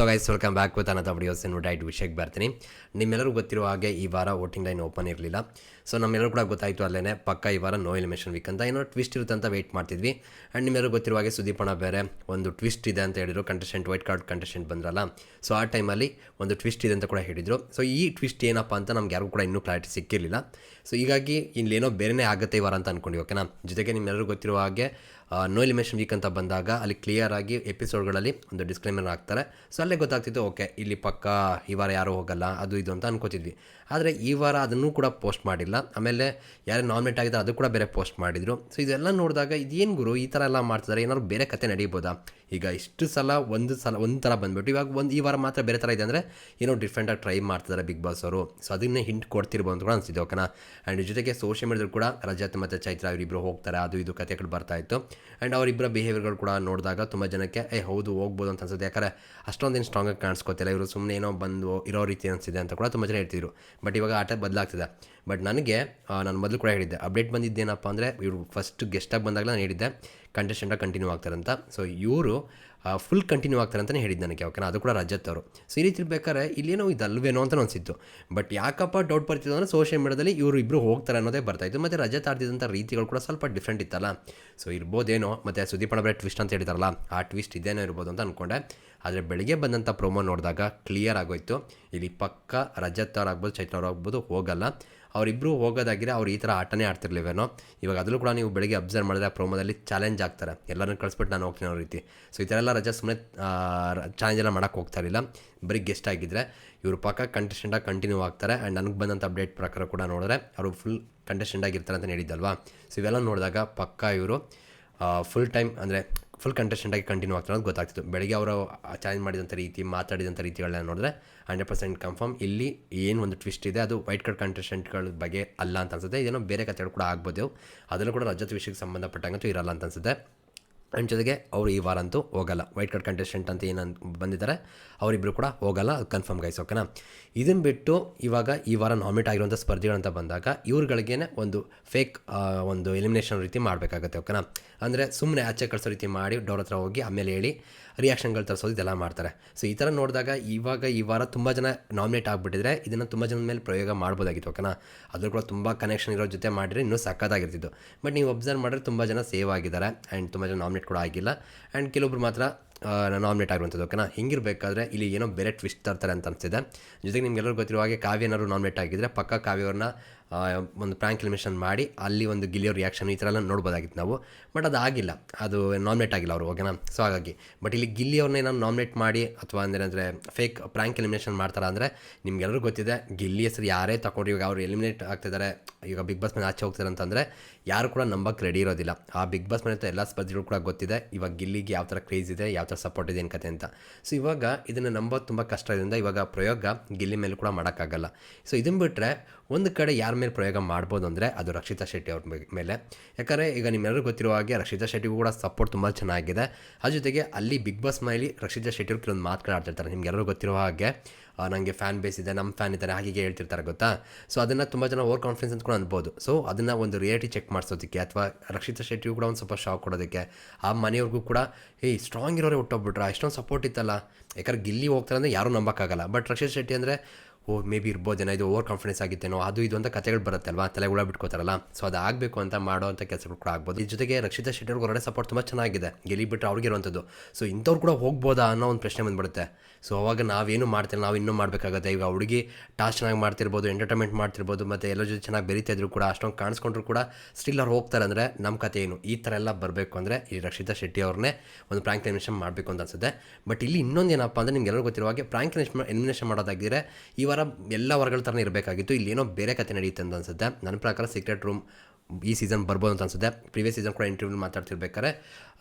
So guys welcome back with another videos in ಡೈಟ್ ವಿಷಯಕ್ಕೆ ಬರ್ತೀನಿ ನಿಮ್ಮೆಲ್ಲರಿಗೂ ಗೊತ್ತಿರೋ ಹಾಗೆ ಈ ವಾರ ವೋಟಿಂಗ್ ಲೈನ್ ಓಪನ್ ಇರಲಿಲ್ಲ. ಸೊ ನಮ್ಮೆಲ್ಲರೂ ಕೂಡ ಗೊತ್ತಾಯಿತು ಅಲ್ಲೇ ಪಕ್ಕ ಈ ವಾರ ನೋ ಎಲಿಮಿನೇಷನ್ ವೀಕ್ ಅಂತ. ಏನೋ ಟ್ವಿಸ್ಟ್ ಇರುತ್ತೆ ಅಂತ ವೆಯ್ಟ್ ಮಾಡ್ತಿದ್ವಿ. ಆ್ಯಂಡ್ ನಿಮ್ಮೆಲ್ಲರೂ ಗೊತ್ತಿರುವ ಹಾಗೆ ಸುದೀಪಣ್ಣ ಬೇರೆ ಒಂದು ಟ್ವಿಸ್ಟ್ ಇದೆ ಅಂತ ಹೇಳಿದ್ರು. ಕಂಟೆಸ್ಟೆಂಟ್ ವೈಟ್ ಕಾರ್ಡ್ ಕಂಟೆಸ್ಟೆಂಟ್ ಬಂದ್ರಲ್ಲ. ಸೊ ಆ ಟೈಮಲ್ಲಿ ಒಂದು ಟ್ವಿಸ್ಟ್ ಇದೆ ಅಂತ ಕೂಡ ಹೇಳಿದರು. ಸೊ ಈ ಟ್ವಿಸ್ಟ್ ಏನಪ್ಪ ಅಂತ ನಮ್ಗೆ ಯಾರಿಗೂ ಕೂಡ ಇನ್ನೂ ಕ್ಲಾರಿಟಿ ಸಿಕ್ಕಿರಲಿಲ್ಲ. ಸೊ ಹೀಗಾಗಿ ಇಲ್ಲೇನೋ ಬೇರೆನೇ ಆಗುತ್ತೆ ಈ ವಾರ ಅಂತ ಅಂದ್ಕೊಂಡ್ವಿ ಓಕೆನಾ ಜೊತೆಗೆ ನಿಮ್ಮೆಲ್ಲರೂ ಗೊತ್ತಿರುವ ಹಾಗೆ ನೋ ಎಲಿಮಿನೇಷನ್ ವೀಕ್ ಅಂತ ಬಂದಾಗ ಅಲ್ಲಿ ಕ್ಲಿಯರ್ ಆಗಿ ಎಪಿಸೋಡ್ಗಳಲ್ಲಿ ಒಂದು ಡಿಸ್ಕ್ಲೈಮರ್ ಹಾಕ್ತಾರೆ. ಸೊ ಅಲ್ಲೇ ಗೊತ್ತಾಗ್ತಿತ್ತು ಓಕೆ ಇಲ್ಲಿ ಪಕ್ಕ ಈ ವಾರ ಯಾರೂ ಹೋಗಲ್ಲ, ಅದು ಇದು ಅಂತ ಅನ್ಕೋತಿದ್ವಿ. ಆದರೆ ಈ ವಾರ ಅದನ್ನು ಕೂಡ ಪೋಸ್ಟ್ ಮಾಡಿಲ್ಲ. ಆಮೇಲೆ ಯಾರು ನಾಮಿನೇಟ್ ಆಗಿದ್ದಾರೆ, ಅದು ಕೂಡ ಬೇರೆ ಪೋಸ್ಟ್ ಮಾಡಿದರು. ಸೊ ಇದೆಲ್ಲ ನೋಡಿದಾಗ ಇದೇನು ಗುರು, ಈ ಥರ ಎಲ್ಲ ಮಾಡ್ತಿದ್ದಾರೆ, ಏನಾದ್ರು ಬೇರೆ ಕತೆ ನಡೀಬೋದಾ? ಈಗ ಇಷ್ಟು ಸಲ ಒಂದು ಸಲ, ಒಂದು ಥರ ಬಂದ್ಬಿಟ್ಟು ಇವಾಗ ಒಂದು ಈ ವಾರ ಮಾತ್ರ ಬೇರೆ ಥರ ಇದೆ ಅಂದರೆ ಏನೋ ಡಿಫ್ರೆಂಟಾಗಿ ಟ್ರೈ ಮಾಡ್ತಿದ್ದಾರೆ ಬಿಗ್ ಬಾಸ್ ಅವರು. ಸೊ ಅದನ್ನೇ ಹಿಂಟ್ ಕೊಡ್ತಿರ್ಬೋದು ಅಂತ ಕೂಡ ಅನಿಸಿದೆ ಓಕೆನಾ ಆ್ಯಂಡ್ ಜೊತೆಗೆ ಸೋಷಿಯಲ್ ಮೀಡಿಯಾದಲ್ಲಿ ಕೂಡ ರಜತ್ ಮತ್ತು ಚೈತ್ರ ಅವರಿಬ್ಬರು ಹೋಗ್ತಾರೆ, ಅದು ಇದು ಕಥೆಗಳು ಬರ್ತಾ ಇತ್ತು. ಆ್ಯಂಡ್ ಅವರಿಬ್ಬರ ಬಿಹೇವಿಯರ್ಗಳು ಕೂಡ ನೋಡಿದಾಗ ತುಂಬ ಜನಕ್ಕೆ, ಏ, ಹೌದು, ಹೋಗ್ಬೋದು ಅಂತ ಅನ್ಸುತ್ತೆ. ಯಾಕಂದರೆ ಅಷ್ಟೊಂದೇನು ಸ್ಟ್ರಾಂಗಾಗಿ ಕಾಣಿಸ್ಕೋತಿಲ್ಲ ಇವರು ಸುಮ್ಮನೆ ಏನೋ ಬಂದು ಇರೋ ರೀತಿ ಅನಿಸಿದೆ ಅಂತ ಕೂಡ ತುಂಬ ಜನ ಹೇಳ್ತಿದ್ರು. ಬಟ್ ಇವಾಗ ಆಟ ಬದಲಾಗ್ತಿದೆ. ಬಟ್ ನನಗೆ ನಾನು ಮೊದಲು ಕೂಡ ಹೇಳಿದ್ದೆ, ಅಪ್ಡೇಟ್ ಬಂದಿದ್ದೇನಪ್ಪ ಅಂದರೆ ಇವರು ಫಸ್ಟ್ ಗೆಸ್ಟಾಗಿ ಬಂದಾಗಲೇ ನಾನು ಹೇಳಿದ್ದೆ. ಕಂಟೆಸ್ಟೆಂಟಾಗಿ ಕಂಟಿನ್ಯೂ ಆಗ್ತಾರಂತ. ಸೊ ಇವರು ಫುಲ್ ಕಂಟಿನ್ಯೂ ಆಗ್ತಾರೆ ಅಂತಲೇ ಹೇಳಿದ್ದು ನನಗೆ ಓಕೆನಾ ಅದು ಕೂಡ ರಜತ್ ಅವರು. ಸೊ ಈ ರೀತಿ ಇರ್ಬೇಕಾದ್ರೆ ಇಲ್ಲೇನೋ ಇದಲ್ವೇನೋ ಅಂತ ಅನಿಸಿತ್ತು. ಬಟ್ ಯಾಕಪ್ಪ ಡೌಟ್ ಬರ್ತಿತ್ತು ಅಂದರೆ ಸೋಷಿಯಲ್ ಮೀಡಿಯಾದಲ್ಲಿ ಇವರು ಇಬ್ಬರು ಹೋಗ್ತಾರೆ ಅನ್ನೋದೇ ಬರ್ತಾಯಿತ್ತು ಮತ್ತು ರಜತ್ ಆಡ್ತಿದ್ದಂಥ ರೀತಿಗಳು ಕೂಡ ಸ್ವಲ್ಪ ಡಿಫ್ರೆಂಟ್ ಇತ್ತಲ್ಲ. ಸೊ ಇರ್ಬೋದೇನೋ. ಮತ್ತು ಸುದೀಪ್ ಬೇರೆ ಟ್ವಿಸ್ಟ್ ಅಂತ ಹೇಳಿದಾರಲ್ಲ, ಆ ಟ್ವಿಸ್ಟ್ ಇದೇನೋ ಇರ್ಬೋದು ಅಂತ ಅಂದ್ಕೊಂಡೆ ಆದರೆ ಬೆಳಗ್ಗೆ ಬಂದಂಥ ಪ್ರೋಮೋ ನೋಡಿದಾಗ ಕ್ಲಿಯರ್ ಆಗೋಯ್ತು. ಇಲ್ಲಿ ಪಕ್ಕ ರಜತ್ ಅವ್ರು ಆಗ್ಬೋದು ಚೈತ್ರ ಅವ್ರು ಆಗ್ಬೋದು ಹೋಗಲ್ಲ. ಅವರಿಬ್ಬರು ಹೋಗೋದಾಗಿದ್ರೆ ಅವ್ರು ಈ ಥರ ಆಟನೇ ಆಡ್ತಿರ್ಲಿವೇನೋ ಇವಾಗ ಅದರಲ್ಲೂ ಕೂಡ ನೀವು ಬೆಳಗ್ಗೆ ಅಬ್ಸರ್ವ್ ಮಾಡಿದ್ರೆ ಆ ಪ್ರೋಮೋದಲ್ಲಿ ಚಾಲೆಂಜ್ ಆಗ್ತಾರೆ. ಎಲ್ಲರನ್ನೂ ಕಳಿಸ್ಬಿಟ್ಟು ನಾನು ಹೋಗ್ತೀನಿ ಅವ್ರ ರೀತಿ. ಸೊ ಈ ಥರ ಎಲ್ಲ ರಜಾ ಸುಮ್ಮನೆ ಚಾಲೆಂಜ್ ಎಲ್ಲ ಮಾಡೋಕ್ಕೆ ಹೋಗ್ತಾ ಇರಲಿಲ್ಲ. ಬರೀ ಗೆಸ್ಟ್ ಆಗಿದ್ದರೆ ಇವರು ಪಕ್ಕ ಕಂಟೆಸ್ಟೆಂಟಾಗಿ ಕಂಟಿನ್ಯೂ ಆಗ್ತಾರೆ. ಆ್ಯಂಡ್ ನನಗೆ ಬಂದಂಥ ಅಪ್ಡೇಟ್ ಪ್ರಕಾರ ಕೂಡ ನೋಡಿದ್ರೆ ಅವರು ಫುಲ್ ಕಂಟೆಸ್ಟೆಂಟ್ ಆಗಿರ್ತಾರೆ ಅಂತ ಹೇಳಿದ್ದಲ್ವಾ? ಸೊ ಇವೆಲ್ಲ ನೋಡಿದಾಗ ಪಕ್ಕ ಇವರು ಫುಲ್ ಟೈಮ್ ಅಂದರೆ ಫುಲ್ ಕಂಟೆಸ್ಟೆಂಟಾಗಿ ಕಂಟಿನ್ಯೂ ಆಗ್ತಾರೆ ಅಂತ ಗೊತ್ತಾಗ್ತಿತ್ತು. ಬೆಳಗ್ಗೆ ಅವರು ಚಾಲೆಂಜ್ ಮಾಡಿದಂಥ ರೀತಿ ಮಾತಾಡಿದಂಥ ರೀತಿಗಳನ್ನ ನೋಡಿದ್ರೆ ಹಂಡ್ರೆಡ್ ಪರ್ಸೆಂಟ್ ಕನ್ಫರ್ಮ್ ಇಲ್ಲಿ ಏನು ಒಂದು ಟ್ವಿಸ್ಟ್ ಇದೆ, ಅದು ವೈಟ್ ಕಾರ್ಡ್ ಕಂಟೆಸ್ಟೆಂಟ್ಗಳ ಬಗ್ಗೆ ಅಲ್ಲ ಅಂತ ಅನ್ಸುತ್ತೆ. ಇದೇನೋ ಬೇರೆ ಕಥೆಗಳು ಕೂಡ ಆಗ್ಬೋದು. ಅದರಲ್ಲೂ ಕೂಡ ರಜತ್ ವಿಷಯಕ್ಕೆ ಸಂಬಂಧಪಟ್ಟಂಗಂತೂ ಇರಲ್ಲ ಅಂತ ಅನ್ಸುತ್ತೆ. ಆ್ಯಂಡ್ ಜೊತೆಗೆ ಅವರು ಈ ವಾರ ಅಂತೂ ಹೋಗಲ್ಲ. ವೈಟ್ ಕಾರ್ಡ್ ಕಂಟೆಸ್ಟೆಂಟ್ ಅಂತ ಏನಂತ ಬಂದಿದ್ದಾರೆ ಅವರಿಬ್ಬರು ಕೂಡ ಹೋಗಲ್ಲ, ಅದು ಕನ್ಫರ್ಮ್ ಗೈಸ್ ಓಕೆನಾ ಇದನ್ನು ಬಿಟ್ಟು ಇವಾಗ ಈ ವಾರ ನಾಮಿನೇಟ್ ಆಗಿರುವಂಥ ಸ್ಪರ್ಧಿಗಳಂತ ಬಂದಾಗ, ಇವ್ರುಗಳಿಗೇನೆ ಒಂದು ಫೇಕ್ ಒಂದು ಎಲಿಮಿನೇಷನ್ ರೀತಿ ಮಾಡಬೇಕಾಗತ್ತೆ ಓಕೆನಾ ಅಂದರೆ ಸುಮ್ಮನೆ ಆಚೆ ಕಳಿಸೋ ರೀತಿ ಮಾಡಿ ಡೋರ್ ಹತ್ರ ಹೋಗಿ ಆಮೇಲೆ ಹೇಳಿ ರಿಯಾಕ್ಷನ್ಗಳು ತರಿಸೋದು ಇದೆಲ್ಲ ಮಾಡ್ತಾರೆ. ಸೊ ಈ ಥರ ನೋಡಿದಾಗ ಇವಾಗ ಈ ವಾರ ತುಂಬ ಜನ ನಾಮಿನೇಟ್ ಆಗಿಬಿಟ್ಟಿದ್ರೆ ಇದನ್ನು ತುಂಬ ಜನದ ಮೇಲೆ ಪ್ರಯೋಗ ಮಾಡ್ಬೋದಾಗಿತ್ತು ಓಕೆನಾ ಅದ್ರ ಕೂಡ ತುಂಬ ಕನೆಕ್ಷನ್ ಇರೋ ಜೊತೆ ಮಾಡಿದ್ರೆ ಇನ್ನೂ ಸಕ್ಕತ್ತಾಗಿರ್ತಿತ್ತು ಬಟ್ ನೀವು ಒಬ್ಸರ್ವ್ ಮಾಡಿದ್ರೆ ತುಂಬ ಜನ ಸೇವ್ ಆಗಿದ್ದಾರೆ ಆ್ಯಂಡ್ ತುಂಬ ಜನ ನಾಮಿನೇಟ್ ಕೂಡ ಆಗಿಲ್ಲ. ಆ್ಯಂಡ್ ಕೆಲವೊಬ್ರು ಮಾತ್ರ ನಾಮಿನೇಟ್ ಆಗಿರುವಂಥದ್ದು ಓಕೆನಾ ಹಿಂಗಿರಬೇಕಾದ್ರೆ ಇಲ್ಲಿ ಏನೋ ಬೇರೆ ಟ್ವಿಸ್ಟ್ ತರ್ತಾರೆ ಅಂತ ಅನಿಸ್ತಿದೆ. ಜೊತೆಗೆ ನಿಮ್ಗೆಲ್ಲರೂ ಗೊತ್ತಿರುವ ಹಾಗೆ ಕಾವ್ಯನಾದ್ರು ನಾಮಿನೇಟ್ ಆಗಿದ್ದರೆ ಪಕ್ಕ ಕಾವ್ಯವ್ರನ್ನ ಒಂದು ಪ್ರ್ಯಾಂಕ್ ಎಲಿಮಿನೇಷನ್ ಮಾಡಿ ಅಲ್ಲಿ ಒಂದು ಗಿಲಿಯೋ ರಿಯಾಕ್ಷನ್ ಈ ಥರ ಎಲ್ಲ ನೋಡ್ಬೋದಾಗಿತ್ತು ನಾವು. ಬಟ್ ಅದು ಆಗಿಲ್ಲ. ಅದು ನಾಮಿನೇಟ್ ಆಗಿಲ್ಲ ಅವರು ಓಕೆನಾ ಸೊ ಹಾಗಾಗಿ ಬಟ್ ಇಲ್ಲಿ ಗಿಲ್ಲಿಯವ್ರನ್ನೇ ನಾನು ನಾಮಿನೇಟ್ ಮಾಡಿ ಅಥವಾ ಅಂದರೆ ಅಂದರೆ ಫೇಕ್ ಪ್ರ್ಯಾಂಕ್ ಎಲಿಮಿನೇಷನ್ ಮಾಡ್ತಾರೆ ಅಂದರೆ ನಿಮ್ಗೆಲ್ಲರೂ ಗೊತ್ತಿದೆ, ಗಿಲ್ಲಿ ಹೆಸರು ಯಾರೇ ತಗೊಂಡು ಇವಾಗ ಅವ್ರು ಎಲಿಮಿನೇಟ್ ಆಗ್ತಿದ್ದಾರೆ ಈಗ ಬಿಗ್ ಬಾಸ್ ಮನೆ ಆಚೆ ಹೋಗ್ತಾರೆ ಅಂತಂದರೆ ಯಾರು ಕೂಡ ನಂಬಕ್ಕೆ ರೆಡಿ ಇರೋದಿಲ್ಲ. ಆ ಬಿಗ್ ಬಾಸ್ ಮೇಲೆ ಎಲ್ಲ ಸ್ಪರ್ಧಿಗಳು ಕೂಡ ಗೊತ್ತಿದೆ, ಇವಾಗ ಗಿಲ್ಲಿಗೆ ಯಾವ ಥರ ಕ್ರೇಜ್ ಇದೆ, ಯಾವ ಥರ ಸಪೋರ್ಟ್ ಇದೆ ಕತೆ ಅಂತ. ಸೊ ಇವಾಗ ಇದನ್ನು ನಂಬೋದು ತುಂಬ ಕಷ್ಟ ಇದರಿಂದ ಇವಾಗ ಪ್ರಯೋಗ ಗಿಲ್ಲಿ ಮೇಲೆ ಕೂಡ ಮಾಡೋಕ್ಕಾಗಲ್ಲ. ಸೊ ಇದನ್ನು ಬಿಟ್ಟರೆ ಒಂದು ಕಡೆ ಯಾರ ಮೇಲೆ ಪ್ರಯೋಗ ಮಾಡ್ಬೋದು ಅಂದರೆ ಅದು ರಕ್ಷಿತಾ ಶೆಟ್ಟಿ ಅವ್ರ ಮೇಲೆ. ಯಾಕಂದರೆ ಈಗ ನಿಮ್ಮೆಲ್ಲರೂ ಗೊತ್ತಿರುವ ಹಾಗೆ ರಕ್ಷಿತಾ ಶೆಟ್ಟಿಗೂ ಕೂಡ ಸಪೋರ್ಟ್ ತುಂಬ ಚೆನ್ನಾಗಿದೆ. ಅದ್ರ ಜೊತೆಗೆ ಅಲ್ಲಿ ಬಿಗ್ ಬಾಸ್ ಮೈಲಿ ರಕ್ಷಿತಾ ಶೆಟ್ಟಿ ಅವ್ರು ಕೆಲವೊಂದು ಮಾತುಗಳಾಡ್ತಿರ್ತಾರೆ ನಿಮಗೆಲ್ಲರೂ ಗೊತ್ತಿರುವ ಹಾಗೆ ನನಗೆ ಫ್ಯಾನ್ ಬೇಸ್ ಇದೆ ನಮ್ಮ ಫ್ಯಾನ್ ಇದ್ದಾರೆ, ಹಾಗೆ ಹೇಳ್ತಿರ್ತಾರೆ ಗೊತ್ತಾ? ಸೊ ಅದನ್ನು ತುಂಬ ಜನ ಓವರ್ ಕಾನ್ಫಿಡೆನ್ಸ್ ಅಂತ ಕೂಡ ಅನ್ಬೋದು. ಸೊ ಅದನ್ನು ಒಂದು ರಿಯಾಲಿಟಿ ಚೆಕ್ ಮಾಡಿಸೋದಕ್ಕೆ ಅಥವಾ ರಕ್ಷಿತಾ ಶೆಟ್ಟಿಗೂ ಕೂಡ ಒಂದು ಸ್ವಲ್ಪ ಶಾಕ್ ಕೊಡೋದಕ್ಕೆ, ಆ ಮನೆಯವ್ರಿಗೂ ಕೂಡ, ಏಯ್ ಸ್ಟ್ರಾಂಗ್ ಇರೋರೇ ಹುಟ್ಟೋಗ್ಬಿಟ್ರೆ? ಎಷ್ಟೊಂದು ಸಪೋರ್ಟ್ ಇತ್ತಲ್ಲ? ಯಾಕಂದ್ರೆ ಗಿಲ್ಲಿ ಹೋಗ್ತಾರೆ ಅಂದರೆ ಯಾರೂ ನಂಬೋಕ್ಕಾಗಲ್ಲ. ಬಟ್ ರಕ್ಷಿತಾ ಶೆಟ್ಟಿ ಅಂದರೆ ಓ ಮೇ ಬಿ ಇರ್ಬೋದೇನೋ ಇದು ಓವರ್ ಕಾನ್ಫಿಡೆನ್ಸ್ ಆಗಿತ್ತೇನೋ, ಅದು ಇದು ಅಂತ ಕಥೆಗಳು ಬರುತ್ತೆ ಅಲ್ವಾ? ತಲೆ ಹುಳ ಬಿಟ್ಕೋತಾರಲ್ಲ. ಸೊ ಅದು ಆಗಬೇಕು ಅಂತ ಮಾಡೋ ಅಂತ ಕೆಲಸಗಳು ಕೂಡ ಆಗ್ಬೋದು. ಈ ಜೊತೆಗೆ ರಕ್ಷಿತಾ ಶೆಟ್ಟಿ ಅವ್ರಿಗೆ ಹೊರಗಡೆ ಸಪೋರ್ಟ್ ತುಂಬ ಚೆನ್ನಾಗಿದೆ. ಗೆಲಿ ಬಿಟ್ಟರೆ ಅವ್ರಿಗೆ ಇರುವಂಥದ್ದು. ಸೊ ಇಂಥವ್ರು ಕೂಡ ಹೋಗ್ಬೋದಾ ಅನ್ನೋ ಒಂದು ಪ್ರಶ್ನೆ ಬಂದ್ಬಿಡುತ್ತೆ. ಸೊ ಅವಾಗ ನಾವೇನು ಮಾಡ್ತಿಲ್ಲ, ನಾವು ಇನ್ನೂ ಮಾಡಬೇಕಾಗುತ್ತೆ. ಈಗ ಹುಡುಗಿ ಟಾಸ್ ಚೆನ್ನಾಗಿ ಮಾಡ್ತಿರ್ಬೋದು ಎಂಟರ್ಟೈನ್ಮೆಂಟ್ ಮಾಡ್ತಿರ್ಬೋದು, ಮತ್ತು ಎಲ್ಲರ ಜೊತೆ ಚೆನ್ನಾಗಿ ಬೆರೀತಾ ಇದ್ರು ಕೂಡ, ಅಷ್ಟೊಂದು ಕಾಣಿಸ್ಕೊಂಡ್ರು ಕೂಡ ಸ್ಟಿಲ್ ಅವ್ರು ಹೋಗ್ತಾರೆ ಅಂದರೆ ನಮ್ಮ ಕತೆ ಏನು? ಈ ಥರ ಎಲ್ಲ ಬರಬೇಕು ಅಂದರೆ ಈ ರಕ್ಷಿತಾ ಶೆಟ್ಟಿ ಅವ್ರನ್ನೇ ಒಂದು ಪ್ರಾಂಕ್ ಎಲಿಮಿನೇಷನ್ ಮಾಡಬೇಕು ಅಂತ ಅನ್ಸುತ್ತೆ. ಬಟ್ ಇಲ್ಲಿ ಇನ್ನೊಂದು ಏನಪ್ಪ ಅಂದರೆ ನಿಮ್ಗೆಲ್ಲರೂ ಗೊತ್ತಿರುವ ಹಾಗೆ ಪ್ರ್ಯಾಂಕ್ ಎಲಿಮಿನೇಷನ್ ಮಾಡೋದಾಗಿದ್ದರೆ ಈ ವಾರ ಎಲ್ಲ ವರ್ಗಗಳ ಥರನೇ ಇರಬೇಕಾಗಿತ್ತು. ಇಲ್ಲಿ ಏನೋ ಬೇರೆ ಕತೆ ನಡೆಯುತ್ತೆ ಅಂತ ಅನ್ಸುತ್ತೆ. ನನ್ನ ಪ್ರಕಾರ ಸೀಕ್ರೆಟ್ ರೂಮ್ ಈ ಸೀಸನ್ ಬರ್ಬೋದು ಅಂತ ಅನ್ಸುತ್ತೆ. ಪ್ರೀವಿಯಸ್ ಸೀಸನ್ ಕೂಡ ಇಂಟರ್ವ್ಯೂ ಮಾತಾಡ್ತಿರ್ಬೇಕಾದ್ರೆ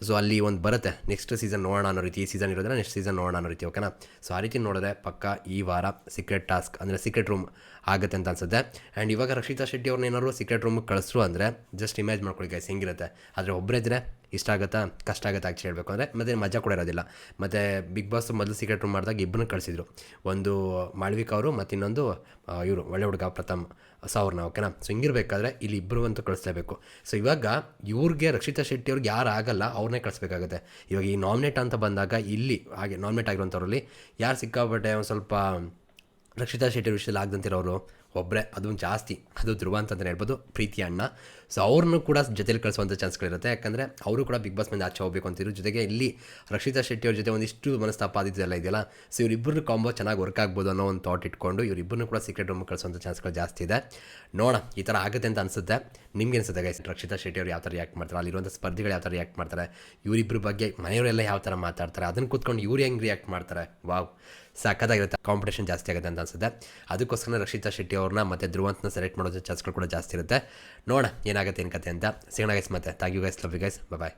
ಸೊ ಅಲ್ಲಿ ಒಂದು ಬರುತ್ತೆ. ನೆಕ್ಸ್ಟ್ ಸೀಸನ್ ನೋಡೋಣ ಅನ್ನೋ ರೀತಿ, ಈ ಸೀಸನ್ ಇರೋದ್ರೆ ನೆಕ್ಸ್ಟ್ ಸೀಸನ್ ನೋಡೋಣ ಅನ್ನೋ ರೀತಿ ಓಕೆನಾ ಸೊ ಆ ರೀತಿ ನೋಡಿದ್ರೆ ಪಕ್ಕ ಈ ವಾರ ಸೀಕ್ರೆಟ್ ಟಾಸ್ಕ್ ಅಂದರೆ ಸೀಕ್ರೆಟ್ ರೂಮ್ ಆಗುತ್ತೆ ಅಂತ ಅನ್ಸುತ್ತೆ. ಆ್ಯಂಡ್ ಇವಾಗ ರಕ್ಷಿತಾ ಶೆಟ್ಟಿ ಅವ್ರನ್ನ ಏನಾದ್ರು ಸೀಕ್ರೆಟ್ ರೂಮಿಗೆ ಕಳಿಸ್ರು ಅಂದರೆ ಜಸ್ಟ್ ಇಮೇಜ್ ಮಾಡ್ಕೊಳ್ಳಿ ಗೈಸ್ ಹೆಂಗಿರುತ್ತೆ? ಆದರೆ ಒಬ್ಬರೇ ಇದ್ರೆ ಇಷ್ಟ ಆಗುತ್ತಾ? ಕಷ್ಟ ಆಗುತ್ತಾ ಆ್ಯಕ್ಚುಲಿ ಹೇಳಬೇಕು ಅಂದರೆ, ಮತ್ತೆ ಮಜಾ ಕೂಡ ಇರೋದಿಲ್ಲ. ಮತ್ತು ಬಿಗ್ ಬಾಸ್ ಮೊದಲು ಸೀಕ್ರೆಟ್ ರೂಮ್ ಮಾಡಿದಾಗ ಇಬ್ಬರನ್ನ ಕಳಿಸಿದ್ರು. ಒಂದು ಮಾಳ್ವಿಕ ಅವರು, ಮತ್ತು ಇನ್ನೊಂದು ಇವರು, ಒಳ್ಳೆ ಹುಡುಗ ಪ್ರಥಮ್ ಸಾವ್ರನ್ನ ಓಕೆನಾ ಸೊ ಹಿಂಗಿರ್ಬೇಕಾದ್ರೆ ಇಲ್ಲಿ ಇಬ್ಬರು ಅಂತೂ ಕಳಿಸ್ಲೇಬೇಕು. ಸೊ ಇವಾಗ ಇವ್ರಿಗೆ ರಕ್ಷಿತಾ ಶೆಟ್ಟಿ ಅವ್ರಿಗೆ ಯಾರು ಆಗಲ್ಲ ಅವ್ರನ್ನೇ ಕಳಿಸ್ಬೇಕಾಗುತ್ತೆ. ಇವಾಗ ಈ ನಾಮಿನೇಟ್ ಅಂತ ಬಂದಾಗ ಇಲ್ಲಿ ಹಾಗೆ ನಾಮಿನೇಟ್ ಆಗಿರೋಂಥವ್ರಲ್ಲಿ ಯಾರು ಸಿಕ್ಕಾಪಟ್ಟೆ ಒಂದು ಸ್ವಲ್ಪ ರಕ್ಷಿತಾ ಶೆಟ್ಟಿ ವಿಷಯದಲ್ಲಿ ಆಗದಂತಿರೋರು ಒಬ್ಬರೇ ಅದೊಂದು ಜಾಸ್ತಿ. ಅದು ಧ್ರುವ ಅಂತಂದ್ರೆ ಹೇಳ್ಬೋದು, ಪ್ರೀತಿ ಅಣ್ಣ. ಸೊ ಅವ್ರನ್ನೂ ಕೂಡ ಜೊತೆಲಿ ಕಳಿಸುವಂಥ ಚಾನ್ಸ್ಗಳಿರುತ್ತೆ. ಯಾಕಂದರೆ ಅವರು ಕೂಡ ಬಿಗ್ ಬಾಸ್ ಮೇಲೆ ಆಚೆ ಹೋಗಬೇಕು ಅಂತಿದ್ರು ಜೊತೆಗೆ ಇಲ್ಲಿ ರಕ್ಷಿತಾ ಶೆಟ್ಟಿ ಅವ್ರ ಜೊತೆ ಒಂದಿಷ್ಟು ಮನಸ್ತಾಪ ಆದಿದ್ದೆಲ್ಲ ಇದೆಯಲ್ಲ. ಸೊ ಇವರಿಬ್ಬರು ಕಾಂಬೋ ಚೆನ್ನಾಗಿ ವರ್ಕ್ ಆಗ್ಬೋದು ಅನ್ನೋ ಒಂದು ಥಾಟ್ ಇಟ್ಕೊಂಡು ಇವರಿಬ್ಬರನ್ನು ಕೂಡ ಸೀಕ್ರೆಟ್ ರೂಮ್ ಕಳಿಸುವಂಥ ಚಾನ್ಸ್ಗಳು ಜಾಸ್ತಿ ಇದೆ. ನೋಡೋಣ, ಈ ಥರ ಆಗುತ್ತೆ ಅಂತ ಅನಿಸುತ್ತೆ. ನಿಮ್ಗೆ ಅನಿಸುತ್ತೆ ಗೈಸ್ ರಕ್ಷಿತಾ ಶೆಟ್ಟಿ ಅವ್ರು ಯಾವ ಥರ ರಿಯಾಕ್ಟ್ ಮಾಡ್ತಾರೆ? ಅಲ್ಲಿರುವಂಥ ಸ್ಪರ್ಧಿಗಳು ಯಾವ ಥರ ರಿಯಾಕ್ಟ್ ಮಾಡ್ತಾರೆ? ಇವರಿಬ್ಬರ ಬಗ್ಗೆ ಮನೆಯವರೆಲ್ಲ ಯಾವ ಥರ ಮಾತಾಡ್ತಾರೆ? ಅದನ್ನು ಕೂತ್ಕೊಂಡು ಇವ್ರು ಹೆಂಗೆ ರಿಯಾಕ್ಟ್ ಮಾಡ್ತಾರೆ? ವಾವ್ ಸಕ್ಕತ್ತಾಗಿರುತ್ತೆ ಕಾಂಪಿಟೇಷನ್ ಜಾಸ್ತಿ ಆಗುತ್ತೆ ಅಂತ ಅನ್ಸುತ್ತೆ. ಅದಕ್ಕೋಸ್ಕರ ರಕ್ಷಿತಾ ಶೆಟ್ಟಿ ಅವ್ರನ್ನ ಮತ್ತು ಧ್ರುವಂತನ ಸೆಲೆಕ್ಟ್ ಮಾಡೋ ಚಾನ್ಸ್ಗಳು ಕೂಡ ಜಾಸ್ತಿ ಇರುತ್ತೆ. ನೋಡ ಏನಾಗುತ್ತೆ ಏನು ಕತೆ ಅಂತ ಸಿಗೋಣ ಗೈಸ್ ಮತ್ತೆ. Thank you guys love you guys bye